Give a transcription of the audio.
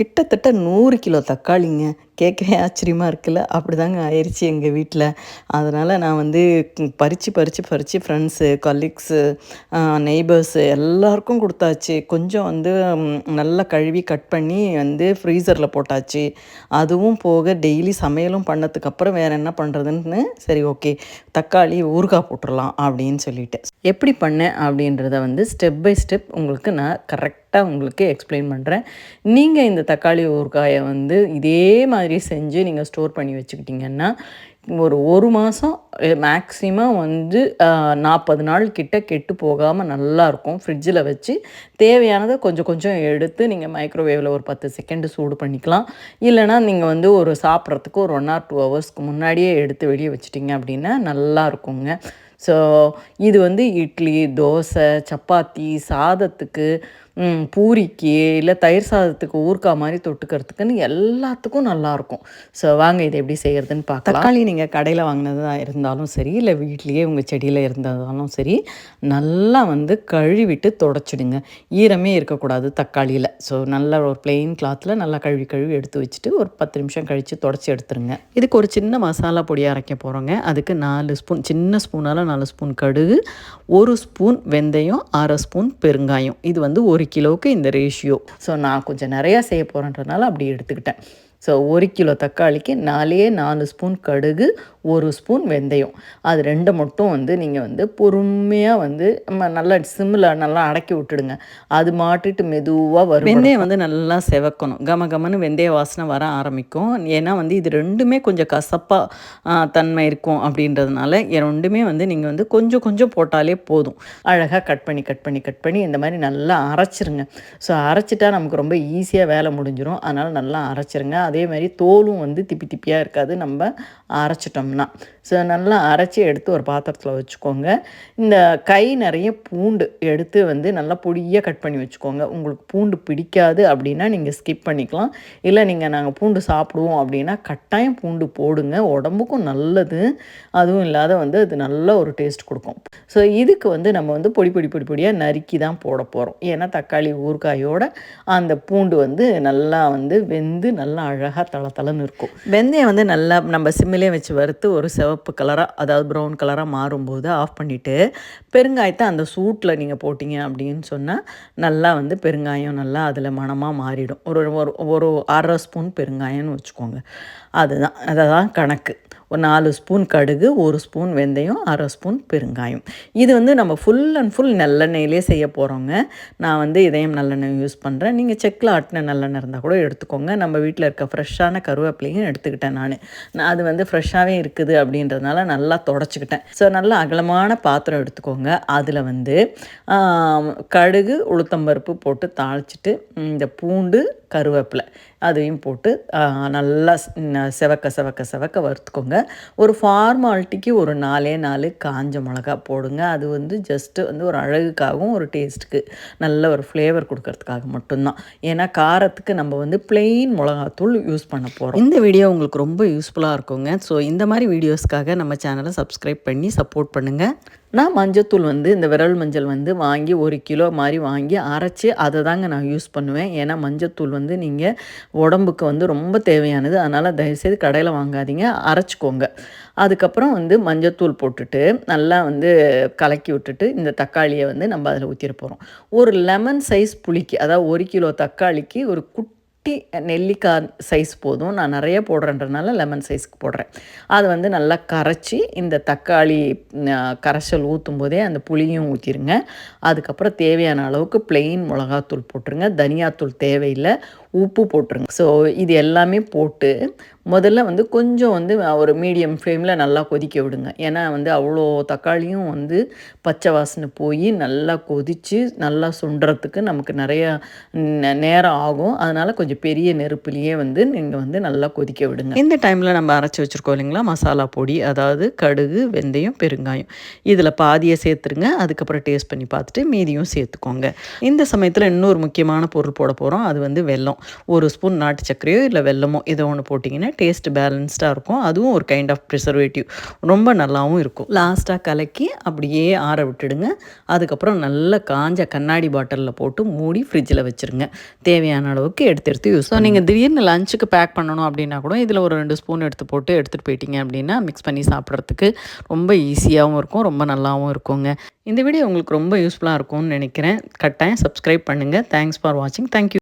கிட்டத்தட்ட நூறு கிலோ தக்காளிங்க. கேட்கவே ஆச்சரியமாக இருக்குல்ல? அப்படி தாங்க ஆயிடுச்சு எங்கள் வீட்டில் அதனால் நான் வந்து பறித்து பறித்து பறித்து ஃப்ரெண்ட்ஸு கலீக்ஸு நெய்பர்ஸு எல்லாருக்கும் கொடுத்தாச்சு. கொஞ்சம் வந்து நல்லா கழுவி கட் பண்ணி வந்து ஃப்ரீசரில் போட்டாச்சு. அதுவும் போக டெய்லி சமையலும் பண்ணதுக்கப்புறம் வேறு என்ன பண்ணுறதுன்னு சரி ஓகே தக்காளி ஊறுகாய் போட்டுடலாம் அப்படின்னு சொல்லிட்டு. எப்படி பண்ணேன் அப்படின்றத வந்து ஸ்டெப் பை ஸ்டெப் உங்களுக்கு நான் கரெக்டாக உங்களுக்கு எக்ஸ்பிளைன் பண்ணுறேன் நீங்கள் இந்த தக்காளி ஊறுகாயை வந்து இதே மாதிரி செஞ்சு நீங்கள் ஸ்டோர் பண்ணி வச்சுக்கிட்டிங்கன்னா ஒரு ஒரு மாதம் மேக்ஸிமம் வந்து நாற்பது நாள் கிட்ட கெட்டு போகாமல் நல்லாயிருக்கும் ஃப்ரிட்ஜில் வச்சு தேவையானதை கொஞ்சம் கொஞ்சம் எடுத்து நீங்கள் மைக்ரோவேவில் ஒரு பத்து செகண்டு சூடு பண்ணிக்கலாம். இல்லைனா நீங்கள் வந்து ஒரு சாப்பிட்றதுக்கு ஒரு ஒன் ஆர் டூ ஹவர்ஸ்க்கு முன்னாடியே எடுத்து வெளியே வச்சிட்டிங்க அப்படின்னா நல்லா இருக்குங்க. ஸோ இது வந்து இட்லி தோசை சப்பாத்தி சாதத்துக்கு பூரிக்கு இல்லை தயிர் சாதத்துக்கு ஊறுக்கா மாதிரி தொட்டுக்கிறதுக்குன்னு எல்லாத்துக்கும் நல்லாயிருக்கும் ஸோ வாங்க இதை எப்படி செய்கிறதுன்னு பார்க்கலாம். தக்காளி நீங்கள் கடையில் வாங்கினதாக இருந்தாலும் சரி இல்லை வீட்லேயே உங்கள் செடியில் இருந்ததாலும் சரி நல்லா வந்து கழுவிட்டு தொடச்சிடுங்க. ஈரமே இருக்கக்கூடாது தக்காளியில். ஸோ நல்லா ஒரு பிளெயின் கிளாத்தில் நல்லா கழுவி கழுவி எடுத்து வச்சுட்டு ஒரு பத்து நிமிஷம் கழித்து தொடச்சி எடுத்துருங்க. இதுக்கு ஒரு சின்ன மசாலா பொடி அரைக்க போகிறோங்க அதுக்கு நாலு ஸ்பூன் சின்ன ஸ்பூனால் நாலு ஸ்பூன் கடுகு ஒரு ஸ்பூன் வெந்தயம் அரை ஸ்பூன் பெருங்காயம். இது வந்து ஒரு கிலோவுக்கு இந்த ரேஷியோ ஸோ நான் கொஞ்சம் நிறையா செய்ய போகிறேன்றதுனால அப்படி எடுத்துக்கிட்டேன். ஸோ ஒரு கிலோ தக்காளிக்கு நாலே நாலு ஸ்பூன் கடுகு ஒரு ஸ்பூன் வெந்தயம். அது ரெண்டு மட்டும் வந்து நீங்கள் வந்து பொறுமையாக வந்து நல்லா சிம்மில் நல்லா அடக்கி விட்டுடுங்க. அது மாட்டிட்டு மெதுவாக வரும் வெந்தயம் வந்து நல்லா செவக்கணும். கம கமன்னு வெந்தய வாசனை வர ஆரம்பிக்கும். ஏன்னா வந்து இது ரெண்டுமே கொஞ்சம் கசப்பாக தன்மை இருக்கும் அப்படின்றதுனால ரெண்டுமே வந்து நீங்கள் வந்து கொஞ்சம் கொஞ்சம் போட்டாலே போதும். அழகாக கட் பண்ணி கட் பண்ணி கட் பண்ணி இந்த மாதிரி நல்லா அரைச்சிருங்க. ஸோ அரைச்சிட்டா நமக்கு ரொம்ப ஈஸியாக வேலை முடிஞ்சிடும் அதனால் நல்லா அரைச்சிருங்க. அதே மாதிரி தோலும் வந்து திப்பி திப்பியாக இருக்காது. நம்ம அரைச்சிட்டோம்னா ஸோ நல்லா அரைச்சி எடுத்து ஒரு பாத்திரத்தில் வச்சுக்கோங்க. இந்த கை நிறைய பூண்டு எடுத்து வந்து நல்லா பொடியாக கட் பண்ணி வச்சுக்கோங்க. உங்களுக்கு பூண்டு பிடிக்காது அப்படின்னா நீங்கள் ஸ்கிப் பண்ணிக்கலாம். இல்லை நீங்கள் நாங்கள் பூண்டு சாப்பிடுவோம் அப்படின்னா கட்டாயம் பூண்டு போடுங்க. உடம்புக்கும் நல்லது. அதுவும் இல்லாத வந்து அது நல்ல ஒரு டேஸ்ட் கொடுக்கும். ஸோ இதுக்கு வந்து நம்ம வந்து பொடி பொடி பொடி பொடியாக நறுக்கி தான் போட போகிறோம் ஏன்னா தக்காளி ஊறுகாயோட அந்த பூண்டு வந்து நல்லா வந்து வெந்து நல்லா அழகாக தள தளன்னு இருக்கும். வெந்தயம் வந்து நல்லா நம்ம சிம்மிலே வச்சு வறுத்து ஒரு சிவப்பு கலராக அதாவது ப்ரௌன் கலராக மாறும்போது ஆஃப் பண்ணிவிட்டு பெருங்காயத்தை அந்த சூட்டில் நீங்கள் போட்டிங்க அப்படின்னு சொன்னால் நல்லா வந்து பெருங்காயம் நல்லா அதில் மணமாக மாறிடும். ஒரு ஒரு ஒரு அரை ஸ்பூன் பெருங்காயம்னு வச்சுக்கோங்க. அதுதான் அதை தான் கணக்கு. ஒரு நாலு ஸ்பூன் கடுகு ஒரு ஸ்பூன் வெந்தயம் அரை ஸ்பூன் பெருங்காயம். இது வந்து நம்ம ஃபுல் அண்ட் ஃபுல் நல்லெண்ணெயிலே செய்ய போகிறோங்க நான் வந்து இதயம் நல்லெண்ணெய் யூஸ் பண்ணுறேன் நீங்கள் செக்கில் ஆட்டின நல்லெண்ணெய் இருந்தால் கூட எடுத்துக்கோங்க. நம்ம வீட்டில் இருக்க ஃப்ரெஷ்ஷான கருவேப்பிலையும் எடுத்துக்கிட்டேன் நான். நான் அது வந்து ஃப்ரெஷ்ஷாகவே இருக்குது அப்படின்றதுனால நல்லா தொடச்சிக்கிட்டேன். ஸோ நல்லா அகலமான பாத்திரம் எடுத்துக்கோங்க. அதில் வந்து கடுகு உளுத்தம்பருப்பு போட்டு தாளிச்சிட்டு இந்த பூண்டு கருவேப்பிலை. அதையும் போட்டு நல்லா செவக்க செவக்க செவக்க வறுத்துக்கோங்க. ஒரு ஃபார்மாலிட்டிக்கு ஒரு நாலே நாலு காஞ்ச மிளகா போடுங்க. அது வந்து ஜஸ்ட்டு வந்து ஒரு அழகுக்காகவும் ஒரு டேஸ்ட்டுக்கு நல்ல ஒரு ஃப்ளேவர் கொடுக்கறதுக்காக மட்டும்தான். ஏன்னா காரத்துக்கு நம்ம வந்து பிளெயின் மிளகாத்தூள் யூஸ் பண்ண போகிறோம் இந்த வீடியோ உங்களுக்கு ரொம்ப யூஸ்ஃபுல்லாக இருக்குங்க. ஸோ இந்த மாதிரி வீடியோஸ்க்காக நம்ம சேனலை சப்ஸ்கிரைப் பண்ணி சப்போர்ட் பண்ணுங்கள் நான் மஞ்சத்தூள் வந்து இந்த விரல் மஞ்சள் வந்து வாங்கி ஒரு கிலோ மாதிரி வாங்கி அரைச்சி அதை தாங்க நான் யூஸ் பண்ணுவேன். ஏன்னா மஞ்சத்தூள் வந்து நீங்கள் உடம்புக்கு வந்து ரொம்ப தேவையானது. அதனால் தயவுசெய்து கடையில் வாங்காதீங்க. அரைச்சிக்கோங்க. அதுக்கப்புறம் வந்து மஞ்சத்தூள் போட்டுட்டு நல்லா வந்து கலக்கி விட்டுட்டு இந்த தக்காளியை வந்து நம்ம அதில் ஊற்றிட போகிறோம் ஒரு லெமன் சைஸ் புளிக்கு அதாவது ஒரு கிலோ தக்காளிக்கு ஒரு குட்டி நெல்லிக்காய் சைஸ் போதும். நான் நிறைய போடுறேன்றனால லெமன் சைஸ்க்கு போடுறேன். அது வந்து நல்லா கரைச்சி இந்த தக்காளி கரைச்சல் கரைசல் ஊற்றும் போதே அந்த புளியும் ஊற்றிருங்க அதுக்கப்புறம் தேவையான அளவுக்கு பிளெயின் மிளகாத்தூள் போட்டுருங்க. தனியாத்தூள் தேவையில்லை. உப்பு போட்டுருங்க. ஸோ இது எல்லாமே போட்டு முதல்ல வந்து கொஞ்சம் வந்து ஒரு மீடியம் ஃப்ளேமில் நல்லா கொதிக்க விடுங்க. ஏன்னா வந்து அவ்வளோ தக்காளியும் வந்து பச்சை வாசனை போய் நல்லா கொதித்து நல்லா சுண்டுறதுக்கு நமக்கு நிறையா நே- நேரம் ஆகும். அதனால் கொஞ்சம் பெரிய நெருப்புலேயே வந்து நீங்கள் வந்து நல்லா கொதிக்க விடுங்க. இந்த டைமில் நம்ம அரைச்சி வச்சுருக்கோம் இல்லைங்களா? மசாலா பொடி அதாவது கடுகு வெந்தயம் பெருங்காயம். இதில் பாதியை சேர்த்துருங்க. அதுக்கப்புறம் டேஸ்ட் பண்ணி பார்த்துட்டு மீதியும் சேர்த்துக்கோங்க. இந்த சமயத்தில் இன்னொரு முக்கியமான பொருள் போட போகிறோம் அது வந்து வெல்லம். ஒரு ஸ்பூன் நாட்டு சர்க்கரையோ இல்லை வெல்லமோ இதை ஒன்று போட்டிங்கன்னா டேஸ்ட் பேலன்ஸ்டாக இருக்கும். அதுவும் ஒரு கைண்ட் ஆஃப் ப்ரிசர்வேட்டிவ் ரொம்ப நல்லாவும் இருக்கும். லாஸ்ட்டாக கலக்கி அப்படியே ஆற விட்டுடுங்க. அதுக்கப்புறம் நல்ல காஞ்ச கண்ணாடி பாட்டிலில் போட்டு மூடி ஃப்ரிட்ஜில் வச்சுருங்க. தேவையான அளவுக்கு எடுத்து எடுத்து யூஸ் ஸோ நீங்கள் திடீர்னு லஞ்சுக்கு பேக் பண்ணணும் அப்படின்னா கூட இதில் ஒரு ரெண்டு ஸ்பூன் எடுத்து போட்டு எடுத்துகிட்டு போயிட்டீங்க அப்படின்னா மிக்ஸ் பண்ணி சாப்பிட்றதுக்கு ரொம்ப ஈஸியாகவும் இருக்கும் ரொம்ப நல்லாவும் இருக்குங்க. இந்த வீடியோ உங்களுக்கு ரொம்ப யூஸ்ஃபுல்லாக இருக்கும்னு நினைக்கிறேன். கட்டாயம் சப்ஸ்கிரைப் பண்ணுங்கள் தேங்க்ஸ் ஃபார் வாட்சிங் தேங்க்யூ